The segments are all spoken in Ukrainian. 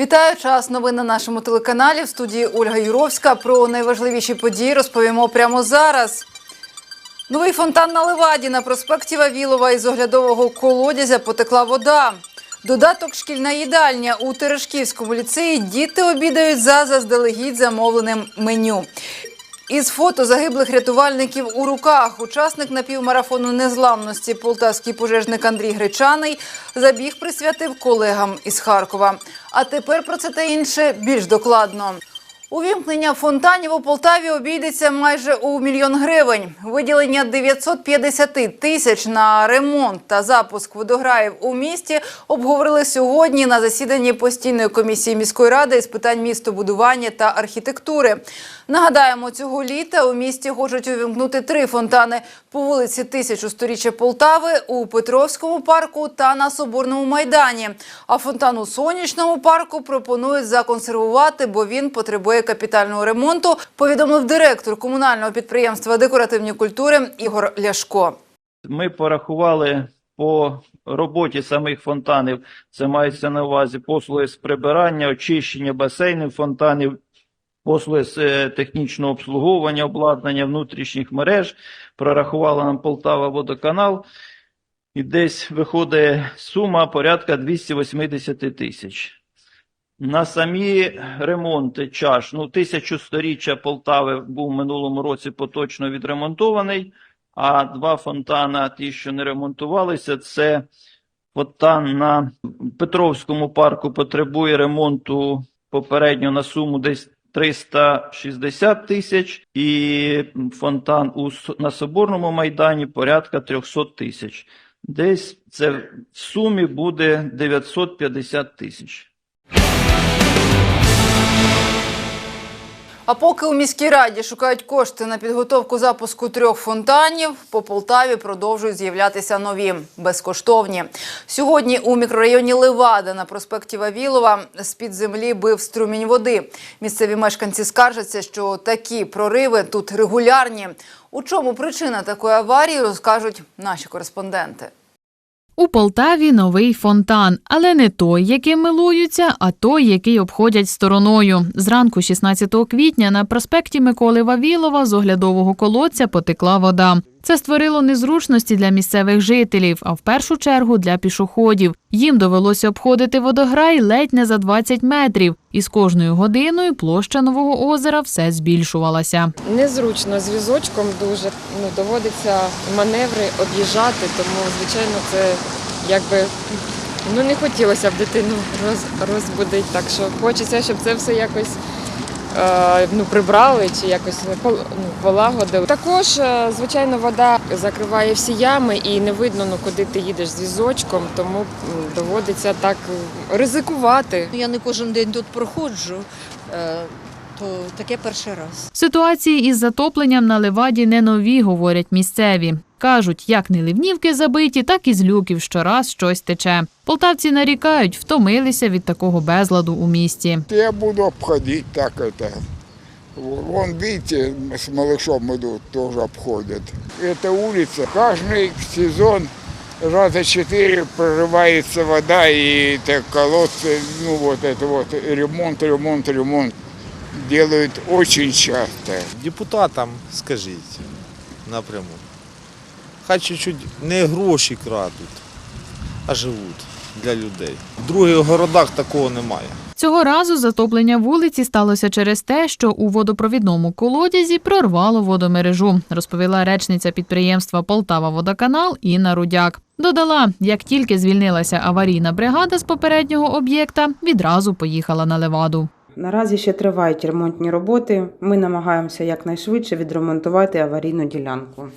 Вітаю час новин на нашому телеканалі. В студії Ольга Юровська. Про найважливіші події розповімо прямо зараз. Новий фонтан на Леваді на проспекті Вавілова із оглядового колодязя потекла вода. Додаток шкільна їдальня у Терешківському ліцеї діти обідають за заздалегідь замовленим меню. Із фото загиблих рятувальників у руках учасник напівмарафону незламності полтавський пожежник Андрій Гречаний забіг присвятив колегам із Харкова. А тепер про це та інше більш докладно. Увімкнення фонтанів у Полтаві обійдеться майже у мільйон гривень. Виділення 950 тисяч на ремонт та запуск водограїв у місті обговорили сьогодні на засіданні постійної комісії міської ради з питань містобудування та архітектури. Нагадаємо, цього літа у місті хочуть увімкнути три фонтани по вулиці Тисячу сторіччя Полтави у Петровському парку та на Соборному майдані. А фонтан у сонячному парку пропонують законсервувати, бо він потребує капітального ремонту. Повідомив директор комунального підприємства декоративні культури Ігор Ляшко. Ми порахували по роботі самих фонтанів, це мається на увазі послуги з прибирання, очищення басейнів фонтанів, послуги з е, технічного обслуговування, обладнання внутрішніх мереж. Прорахувала нам Полтава водоканал. І десь виходить сума порядка 280 тисяч. На самі ремонти чаш, ну, тисячу сторіччя Полтави був в минулому році поточно відремонтований. А два фонтана, ті, що не ремонтувалися, це фонтан на Петровському парку потребує ремонту попередньо на суму десь 360 тисяч, і фонтан у, на Соборному майдані порядка 300 тисяч. Десь це в сумі буде 950 тисяч. А поки у міській раді шукають кошти на підготовку запуску трьох фонтанів, по Полтаві продовжують з'являтися нові безкоштовні. Сьогодні у мікрорайоні Левада на проспекті Вавілова з-під землі бив струмінь води. Місцеві мешканці скаржаться, що такі прориви тут регулярні. У чому причина такої аварії, розкажуть наші кореспонденти. У Полтаві новий фонтан, але не той, яким милуються, а той, який обходять стороною. Зранку 16 квітня на проспекті Миколи Вавілова з оглядового колодця потекла вода. Це створило незручності для місцевих жителів, а в першу чергу для пішоходів. Їм довелося обходити водограй ледь не за 20 метрів, і з кожною годиною площа нового озера все збільшувалася. Незручно з візочком дуже ну, доводиться маневри об'їжджати, тому звичайно це якби ну не хотілося б дитину роз, розбудити. Так що хочеться, щоб це все якось ну, прибрали чи якось ну, полагодили. Також, е, звичайно, вода закриває всі ями і не видно, ну, куди ти їдеш з візочком, тому доводиться так е, ризикувати. Я не кожен день тут проходжу, е, то таке перший раз. Ситуації із затопленням на леваді не нові, говорять місцеві. Кажуть, як не ливнівки забиті, так і з люків щораз щось тече. Полтавці нарікають, втомилися від такого безладу у місті. Я буду обходить так это. Вон, видите, с малышом идут, тоже обходят. Эта улица, каждый сезон раза четыре прорывается вода, и это колодцы, ну вот это вот, ремонт, ремонт, ремонт делают очень часто. Депутатам скажіть напряму. Хай чуть-чуть не гроші крадуть, а живуть для людей. В других городах такого немає. Цього разу затоплення вулиці сталося через те, що у водопровідному колодязі прорвало водомережу, розповіла речниця підприємства Полтава Водоканал Інна Рудяк. Додала, як тільки звільнилася аварійна бригада з попереднього об'єкта, відразу поїхала на леваду. Наразі ще тривають ремонтні роботи. Ми намагаємося якнайшвидше відремонтувати аварійну ділянку.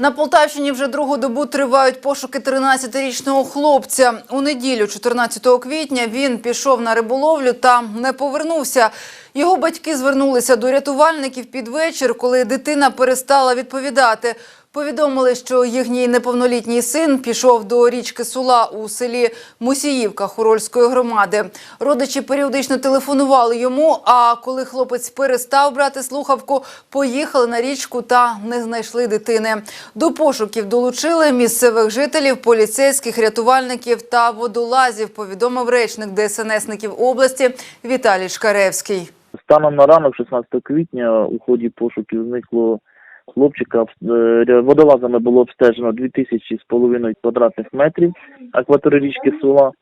На Полтавщині вже другу добу тривають пошуки 13-річного хлопця. У неділю, 14 квітня, він пішов на риболовлю та не повернувся. Його батьки звернулися до рятувальників під вечір, коли дитина перестала відповідати. Повідомили, що їхній неповнолітній син пішов до річки Сула у селі Мусіївка Хорольської громади. Родичі періодично телефонували йому. А коли хлопець перестав брати слухавку, поїхали на річку та не знайшли дитини. До пошуків долучили місцевих жителів, поліцейських, рятувальників та водолазів. Повідомив речник ДСНСників області Віталій Шкаревський. Станом на ранок, 16 квітня, у ході пошуків зникло хлопчика. Е, Водолазами було обстежено 2000 з половиною квадратних метрів акватори річки Сула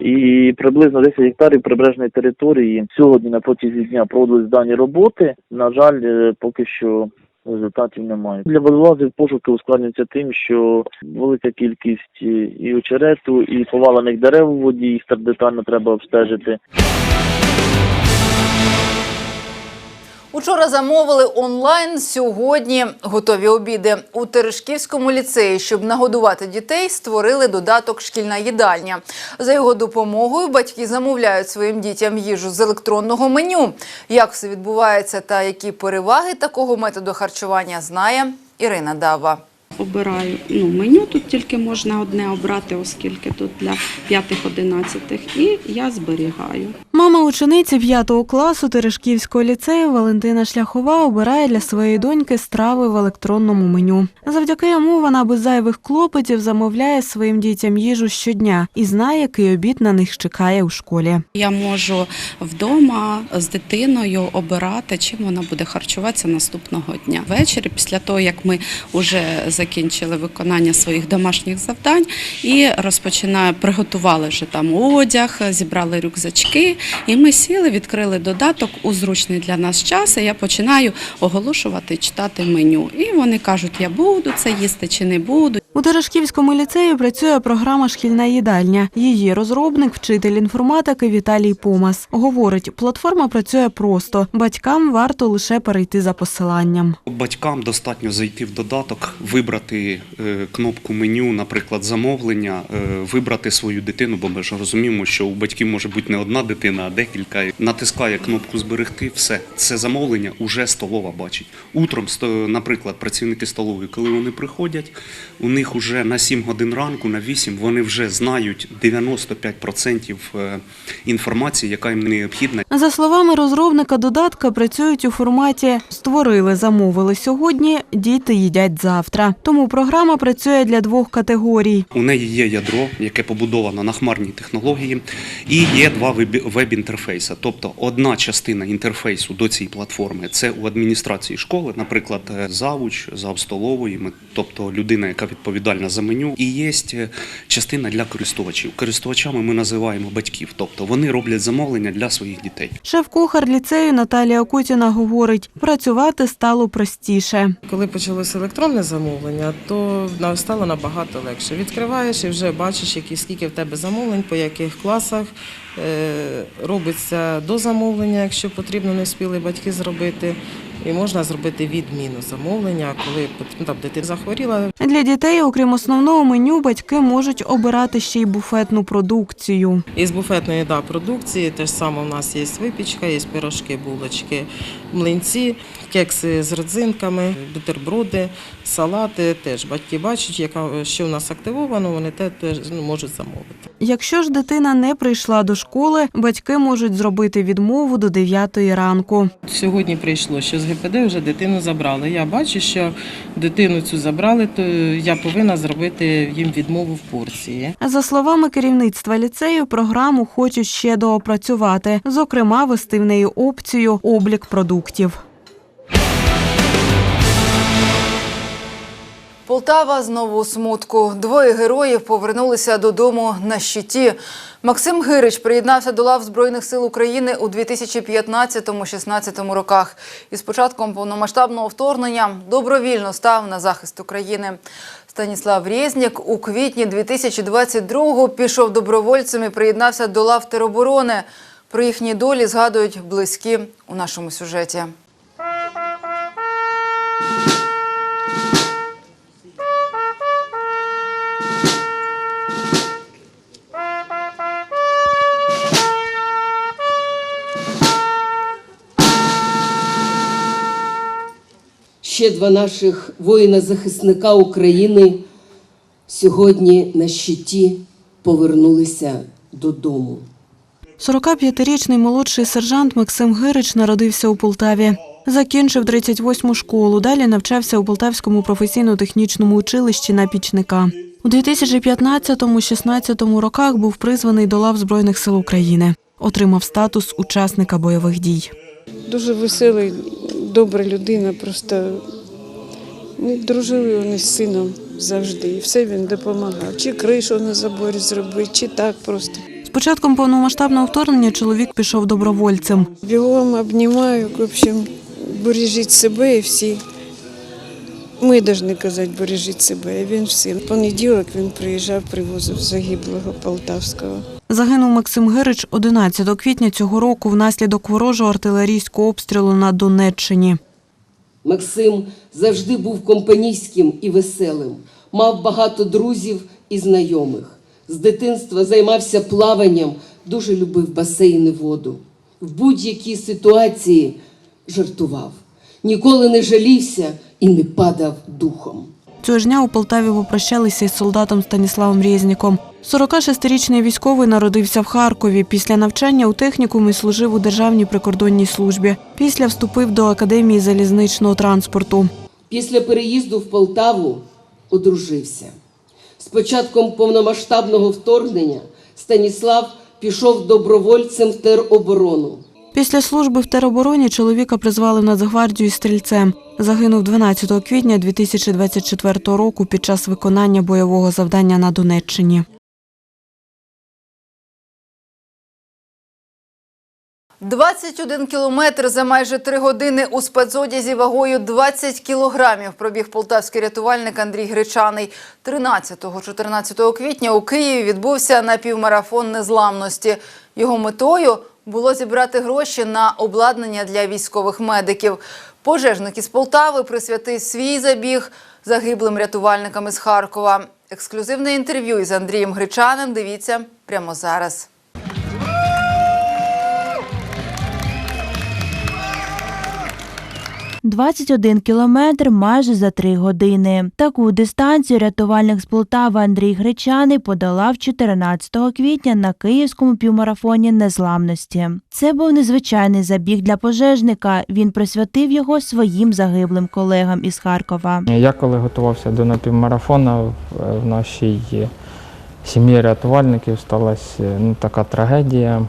і приблизно 10 гектарів прибережної території. Сьогодні на протязі дня проводились дані роботи. На жаль, е, поки що результатів немає. Для водолазів пошуки ускладнюються тим, що велика кількість е, і очерету, і повалених дерев у воді, їх так детально треба обстежити. Учора замовили онлайн. Сьогодні готові обіди у Терешківському ліцеї. Щоб нагодувати дітей, створили додаток Шкільна їдальня. За його допомогою батьки замовляють своїм дітям їжу з електронного меню. Як все відбувається та які переваги такого методу харчування, знає Ірина Дава. обираю. Ну, меню тут тільки можна одне обрати, оскільки тут для 5-11, і я зберігаю. Мама учениці 5 класу Терешківського ліцею Валентина Шляхова обирає для своєї доньки страви в електронному меню. Завдяки йому вона без зайвих клопотів замовляє своїм дітям їжу щодня і знає, який обід на них чекає у школі. Я можу вдома з дитиною обирати, чим вона буде харчуватися наступного дня. Ввечері, після того як ми вже закінчили виконання своїх домашніх завдань і розпочинаю, приготували вже там одяг, зібрали рюкзачки, і ми сіли, відкрили додаток у зручний для нас час. І я починаю оголошувати, читати меню. І вони кажуть, я буду це їсти чи не буду. У Терешківському ліцеї працює програма Шкільна їдальня. Її розробник, вчитель інформатики Віталій Помас. Говорить, платформа працює просто. Батькам варто лише перейти за посиланням. Батькам достатньо зайти в додаток, вибрати е, кнопку меню, наприклад, замовлення, е, вибрати свою дитину, бо ми ж розуміємо, що у батьків може бути не одна дитина, а декілька. Натискає кнопку зберегти, все це замовлення уже столова бачить. Утром, наприклад, працівники столової, коли вони приходять, у них уже на 7 годин ранку, на 8, вони вже знають 95% е, інформації, яка їм необхідна. За словами розробника додатка, працюють у форматі створили, замовили сьогодні, діти їдять завтра. Тому програма працює для двох категорій. У неї є ядро, яке побудовано на хмарній технології, і є два веб- веб-інтерфейси. Тобто одна частина інтерфейсу до цієї платформи це у адміністрації школи, наприклад, е, завуч, завстолової, ми- тобто людина, яка відповідальна за меню. І є е, частина для користувачів. Користувачами ми називаємо батьків, тобто вони роблять замовлення для своїх дітей. Шеф-кухар ліцею Наталія Кутіна говорить, працювати стало простіше. Коли почалося електронне замовлення, то стало набагато легше. Відкриваєш і вже бачиш, які скільки в тебе замовлень, по яких класах робиться до замовлення, якщо потрібно, не спіли батьки зробити. І можна зробити відміну замовлення, коли ну, там дитина захворіла, Для дітей, окрім основного меню, батьки можуть обирати ще й буфетну продукцію. Із буфетної да, продукції теж саме у нас є випічка, є пирожки, булочки, млинці, кекси з родзинками, бутерброди, салати. Теж батьки бачать, яка що у нас активовано, вони те теж ну, можуть замовити. Якщо ж дитина не прийшла до школи, батьки можуть зробити відмову до 9 ранку. Сьогодні прийшло, що з ГПД вже дитину забрали. Я бачу, що дитину цю забрали, то я повинна зробити їм відмову в порції. За словами керівництва ліцею, програму хочуть ще доопрацювати, зокрема, вести в неї опцію облік продуктів. Полтава знову у смутку. Двоє героїв повернулися додому на щиті. Максим Гирич приєднався до лав Збройних сил України у 2015-16 роках. І з початком повномасштабного вторгнення добровільно став на захист України. Станіслав Резнік у квітні 2022-го пішов добровольцем і приєднався до лав тероборони. Про їхні долі згадують близькі у нашому сюжеті. Ще два наших воїна-захисника України сьогодні на щиті повернулися додому. 45-річний молодший сержант Максим Гирич народився у Полтаві. Закінчив 38-му школу. Далі навчався у Полтавському професійно-технічному училищі на пічника. У 2015-16 роках був призваний до лав Збройних сил України. Отримав статус учасника бойових дій. Дуже веселий, добра людина, просто ну, дружили вони з сином завжди. І все він допомагав. Чи кришу на заборі зробити, чи так просто. З початком повномасштабного вторгнення чоловік пішов добровольцем. Бігом обнімаю, в общем, бережіть себе і всі. Ми повинні казати, бережіть себе, а він всім. Понеділок він приїжджав, привозив загиблого Полтавського. Загинув Максим Гирич 11 квітня цього року внаслідок ворожого артилерійського обстрілу на Донеччині. Максим завжди був компанійським і веселим, мав багато друзів і знайомих. З дитинства займався плаванням, дуже любив басейн і воду. В будь-якій ситуації жартував, ніколи не жалівся і не падав духом. Цього ж дня у Полтаві попрощалися із солдатом Станіславом Резніком. 46-річний військовий народився в Харкові. Після навчання у технікумі служив у Державній прикордонній службі. Після вступив до Академії залізничного транспорту. Після переїзду в Полтаву одружився. З початком повномасштабного вторгнення Станіслав пішов добровольцем в тероборону. Після служби в теробороні чоловіка призвали в Нацгвардію стрільцем. Загинув 12 квітня 2024 року під час виконання бойового завдання на Донеччині. – 21 кілометр за майже три години у спецодязі вагою 20 кілограмів пробіг полтавський рятувальник Андрій Гречаний. 13-14 квітня у Києві відбувся напівмарафон незламності. Його метою було зібрати гроші на обладнання для військових медиків. Пожежник із Полтави присвятив свій забіг загиблим рятувальникам із Харкова. Ексклюзивне інтерв'ю із Андрієм Гречаним дивіться прямо зараз. – 21 кілометр майже за три години. Таку дистанцію рятувальник з Полтави Андрій Гречаний подолав 14 квітня на київському півмарафоні незламності. Це був незвичайний забіг для пожежника. Він присвятив його своїм загиблим колегам із Харкова. Я коли готувався до напівмарафону, в- нашій сім'ї рятувальників сталася ну, така трагедія.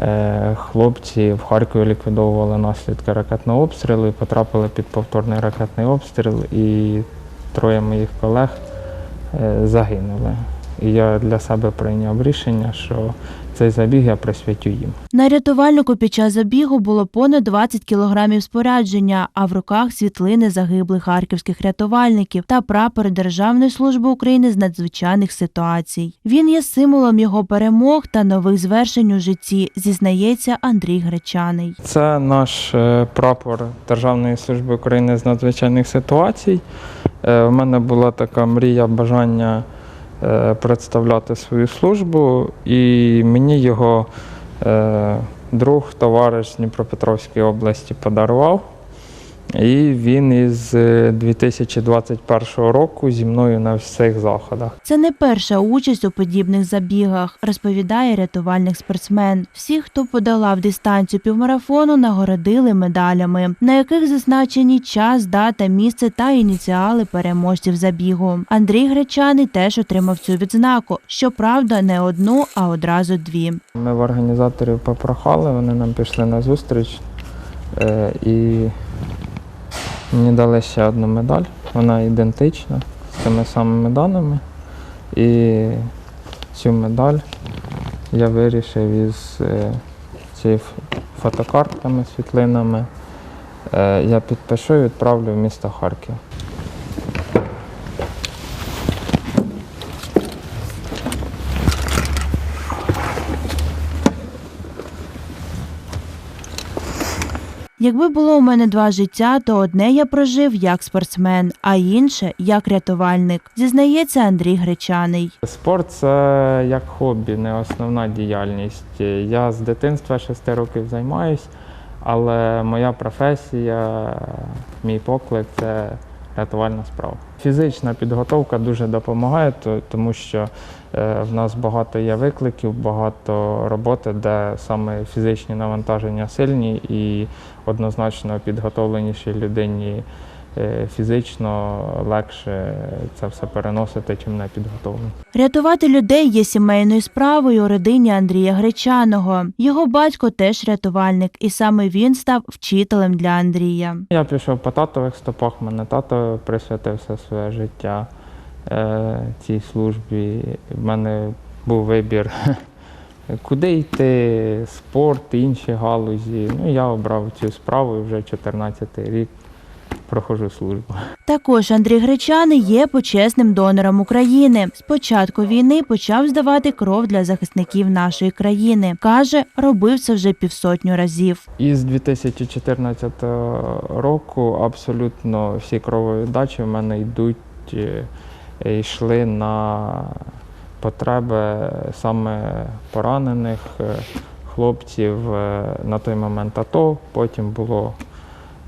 Е, Хлопці в Харкові ліквідовували наслідки ракетного обстрілу потрапили під повторний ракетний обстріл, і троє моїх колег е, загинули. І я для себе прийняв рішення, що цей забіг я присвятю їм. На рятувальнику під час забігу було понад 20 кілограмів спорядження, а в руках світлини загиблих харківських рятувальників та прапор Державної служби України з надзвичайних ситуацій. Він є символом його перемог та нових звершень у житті, зізнається Андрій Гречаний. Це наш е, прапор Державної служби України з надзвичайних ситуацій. Е, У мене була така мрія, бажання е, представляти свою службу, і мені його е, друг, товариш з Дніпропетровської області подарував. І він із е, 2021 року зі мною на всіх заходах. Це не перша участь у подібних забігах, розповідає рятувальник спортсмен. Всі, хто подолав дистанцію півмарафону, нагородили медалями, на яких зазначені час, дата, місце та ініціали переможців забігу. Андрій Гречаний теж отримав цю відзнаку. Щоправда, не одну, а одразу дві. Ми в організаторів попрохали, вони нам пішли на зустріч е, і мені дали ще одну медаль. Вона ідентична з тими самими даними. І цю медаль я вирішив із е, цією фотокартками, світлинами. е, Я підпишу і відправлю в місто Харків. Якби було у мене два життя, то одне я прожив як спортсмен, а інше як рятувальник, зізнається Андрій Гречаний. Спорт це як хобі, не основна діяльність. Я з дитинства шести років займаюсь. Але моя професія, мій поклик це рятувальна справа. Фізична підготовка дуже допомагає, тому що е, в нас багато є викликів, багато роботи, де саме фізичні навантаження сильні і однозначно підготовленіші людині фізично легше це все переносити, чим не підготовлений. Рятувати людей є сімейною справою у родині Андрія Гречаного. Його батько теж рятувальник, і саме він став вчителем для Андрія. Я пішов по татових стопах, мене тато присвятив все своє життя е, цій службі. В мене був вибір, куди йти, спорт, інші галузі. Ну, я обрав цю справу і вже 14 рік проходжу службу. Також Андрій Гречаний є почесним донором України. З початку війни почав здавати кров для захисників нашої країни. Каже, робив це вже півсотню разів. Із 2014 року абсолютно всі крововіддачі в мене йдуть, е, йшли на потреби саме поранених е, хлопців е, на той момент АТО. Потім було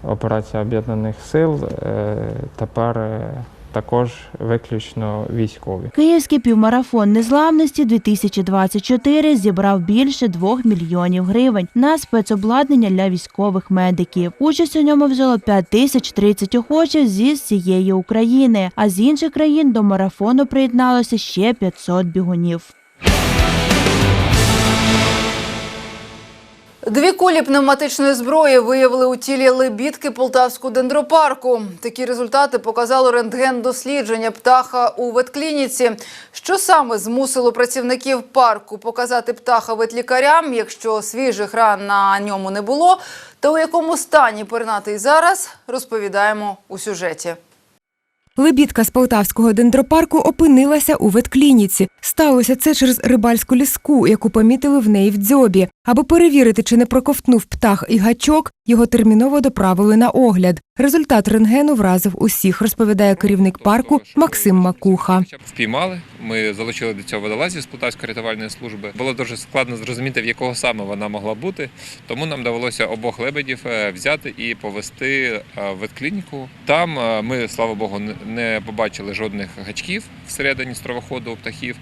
операція Об'єднаних сил. е, Тепер е, також виключно військові. Київський півмарафон незламності 2024 зібрав більше 2 мільйонів гривень на спецобладнання для військових медиків. Участь у ньому взяло 5030 охочих зі всієї України, а з інших країн до марафону приєдналося ще 500 бігунів. Дві кулі пневматичної зброї виявили у тілі лебідки Полтавського дендропарку. Такі результати показало рентген-дослідження птаха у ветклініці. Що саме змусило працівників парку показати птаха ветлікарям, якщо свіжих ран на ньому не було, та у якому стані пернатий зараз, розповідаємо у сюжеті. Лебідка з Полтавського дендропарку опинилася у ветклініці. Сталося це через рибальську ліску, яку помітили в неї в дзьобі. Аби перевірити, чи не проковтнув птах і гачок, його терміново доправили на огляд. Результат рентгену вразив усіх, розповідає керівник парку Максим Макуха. Впіймали. Ми залучили до цього водолазів з Полтавської рятувальної служби. Було дуже складно зрозуміти, в якого саме вона могла бути. Тому нам довелося обох лебедів е, взяти і повести е, в ветклініку. Там е, ми, слава Богу, не- побачили жодних гачків всередині стравоходу у птахів.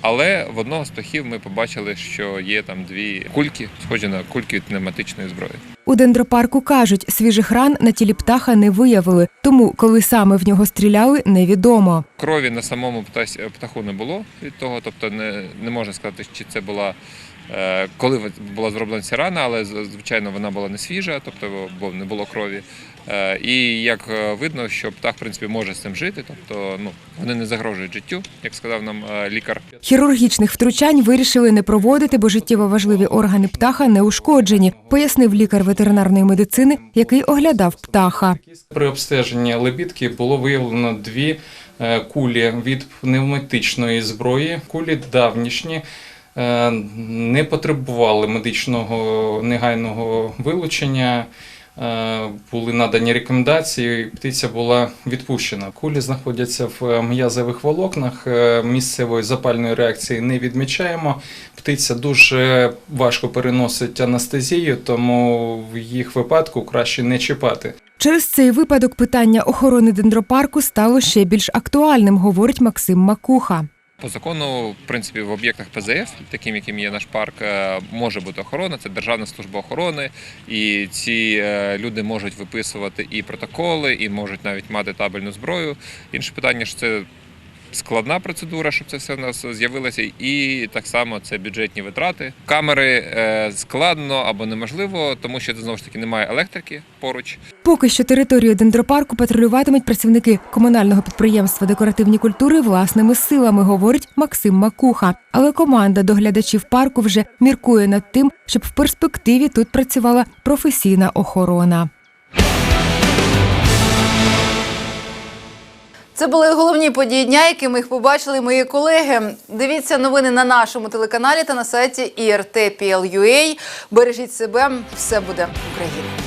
Але в одного з птахів ми побачили, що є там дві кульки, схожі на кульки від пневматичної зброї. У дендропарку кажуть, свіжих ран на тілі птаха не виявили, тому коли саме в нього стріляли, невідомо. Крові на самому птаху не було від того, тобто не, не можна сказати, чи це була. е, Коли була зроблена ця рана, але звичайно вона була не свіжа, тобто бо не було крові. Е, І як е, видно, що птах в принципі може з цим жити, тобто ну вони не загрожують життю, як сказав нам е, лікар. Хірургічних втручань вирішили не проводити, бо життєво важливі органи птаха не ушкоджені, пояснив лікар ветеринарної медицини, який оглядав птаха. При обстеженні лебідки було виявлено дві кулі від пневматичної зброї. Кулі давнішні не потребували медичного негайного вилучення. Е, Були надані рекомендації, птиця була відпущена. Кулі знаходяться в м'язових волокнах. е, Місцевої запальної реакції не відмічаємо. Птиця дуже важко переносить анестезію, тому в їх випадку краще не чіпати. Через цей випадок питання охорони дендропарку стало ще більш актуальним, говорить Максим Макуха. По закону, в принципі, в об'єктах ПЗФ, таким яким є наш парк, е, може бути охорона, це Державна служба охорони, і ці е, люди можуть виписувати і протоколи, і можуть навіть мати табельну зброю. Інше питання, що це складна процедура, щоб це все в нас з'явилося, і так само це бюджетні витрати. Камери е, складно або неможливо, тому що знову ж таки немає електрики поруч. Поки що територію дендропарку патрулюватимуть працівники комунального підприємства декоративні культури власними силами, говорить Максим Макуха. Але команда доглядачів парку вже міркує над тим, щоб в перспективі тут працювала професійна охорона. Це були головні події дня, які ми їх побачили мої колеги. Дивіться новини на нашому телеканалі та на сайті IRT.PL.UA. Бережіть себе, все буде Україна.